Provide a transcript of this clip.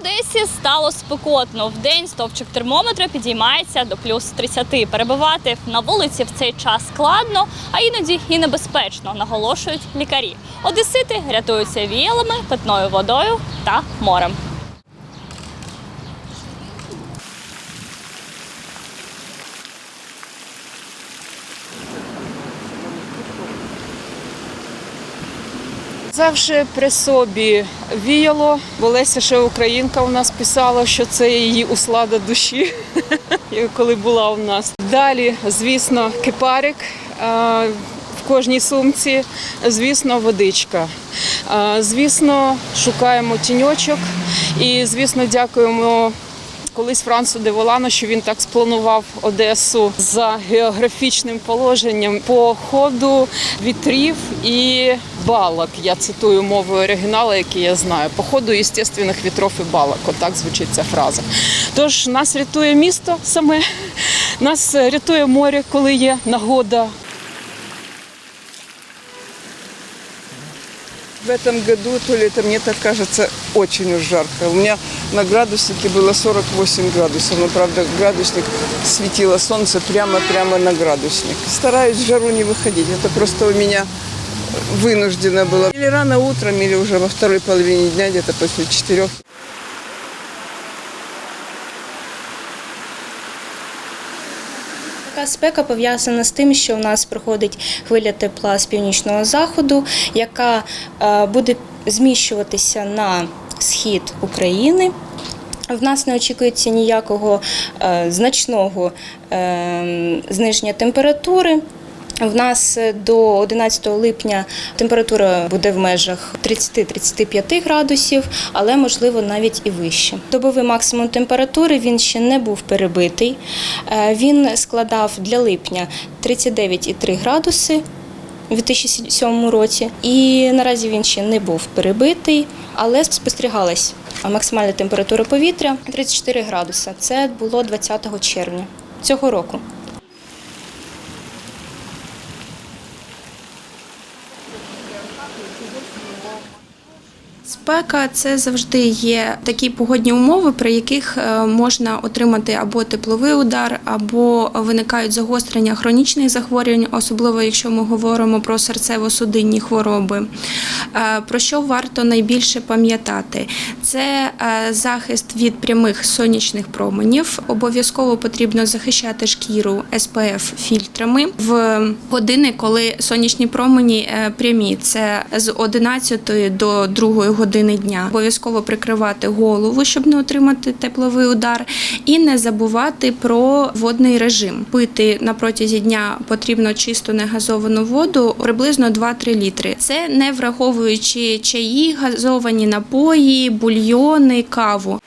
Одесі стало спекотно. В день стовпчик термометра підіймається до плюс 30. Перебувати на вулиці в цей час складно, а іноді і небезпечно, наголошують лікарі. Одесити рятуються віялами, питною водою та морем. Завжди при собі віяло. бо Леся ще українка у нас писала, що це її услада душі, коли була у нас. Далі, звісно, кипарик е, в кожній сумці, звісно, водичка. Е, Звісно, шукаємо тіньочок і, звісно, дякуємо. Колись Франсу де Волано, що він так спланував Одесу за географічним положенням по ходу вітрів і балок. Я цитую мовою оригіналу, який я знаю. По ходу естественних вітров і балок. Отак звучить ця фраза. Тож нас рятує місто саме, нас рятує море, коли є нагода. В этом году, то ли это мне так кажется, очень уж жарко. У меня на градуснике было 48 градусов, но, правда, градусник светило солнце прямо-прямо на градусник. Стараюсь в жару не выходить, это просто у меня вынуждено было. Или рано утром, или уже во второй половине дня, где-то после четырех. Така спека пов'язана з тим, що у нас проходить хвиля тепла з північного заходу, яка е, буде зміщуватися на схід України. В нас не очікується ніякого е, значного е, зниження температури. В нас до 11 липня температура буде в межах 30-35 градусів, але можливо навіть і вище. Добовий максимум температури він ще не був перебитий. Е, Він складав для липня 39,3 градуси у 2007 році, і наразі він ще не був перебитий, але спостерігалась максимальна температура повітря 34 градуси. Це було 20 червня цього року. Спека це завжди є такі погодні умови, при яких е, можна отримати або тепловий удар, або виникають загострення хронічних захворювань, особливо якщо ми говоримо про серцево-судинні хвороби. Е, Про що варто найбільше пам'ятати? Це е, захист від прямих сонячних променів. Обов'язково потрібно захищати шкіру SPF фільтрами в години, коли сонячні промені прямі. Це з 11 до 2 години дня. Обов'язково прикривати голову, щоб не отримати тепловий удар, і не забувати про водний режим. Пити на протязі дня потрібно чисту негазовану воду приблизно 2-3 літри. Це не враховуючи чаї, газовані напої, бульйони, каву.